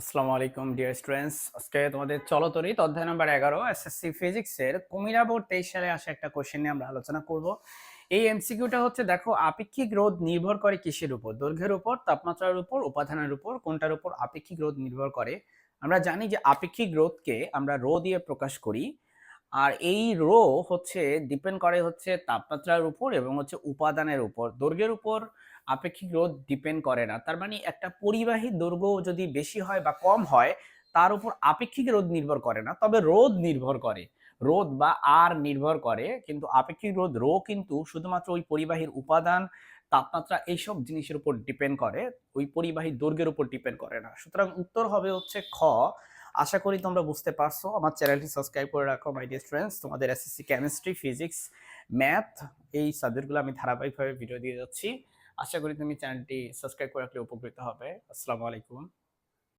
আসসালামু আলাইকুম, dear students. আজকে তোমাদের চলতরিত অধ্যায় নম্বর এগারো এসএসসি ফিজিক্সের কুমিরা বোর্ড তেইশ সালে আসা একটা কোশ্চেন নিয়ে আমরা আলোচনা করব। এই এমসিকিউটা হচ্ছে, দেখো, আপেক্ষিক রোধ নির্ভর করে কিসের উপর? দৈর্ঘ্যের উপর, তাপমাত্রার উপর, উপাদানের উপর, কোনটার উপর আপেক্ষিক রোধ নির্ভর করে? আমরা জানি যে আপেক্ষিক রোধকে আমরা রো দিয়ে প্রকাশ করি। আর এই রো হচ্ছে ডিপেন্ড করে হচ্ছে তাপমাত্রার উপর এবং হচ্ছে উপাদানের উপর। দৈর্ঘ্যের উপর আপেক্ষিক রোধ ডিপেন্ড করে না। তার মানে একটা পরিবাহী দৈর্ঘ্য যদি বেশি হয় বা কম হয়, তার উপর আপেক্ষিক রোধ নির্ভর করে না, তবে রোধ নির্ভর করে। রোধ বা আর নির্ভর করে, কিন্তু আপেক্ষিক রোধ, রো কিন্তু শুধুমাত্র ওই পরিবাহীর উপাদান, তাপমাত্রা এইসব জিনিসের উপর ডিপেন্ড করে, ওই পরিবাহী দৈর্ঘ্যের উপর ডিপেন্ড করে না। সুতরাং উত্তর হবে হচ্ছে খ। আশা করি তোমরা বুঝতে পারছ। আমার চ্যানেলটি সাবস্ক্রাইব করে রাখো মাই ডিয়ার স্টুডেন্টস তোমাদের এসএসসি কেমিস্ট্রি ফিজিক্স ম্যাথ এই সাবজেক্টগুলো আমি ধারাবাহিকভাবে ভিডিও দিয়ে যাচ্ছি। আশা করি তুমি চ্যানেলটি সাবস্ক্রাইব করে রাখলে উপকৃত হবে। আসসালামু আলাইকুম।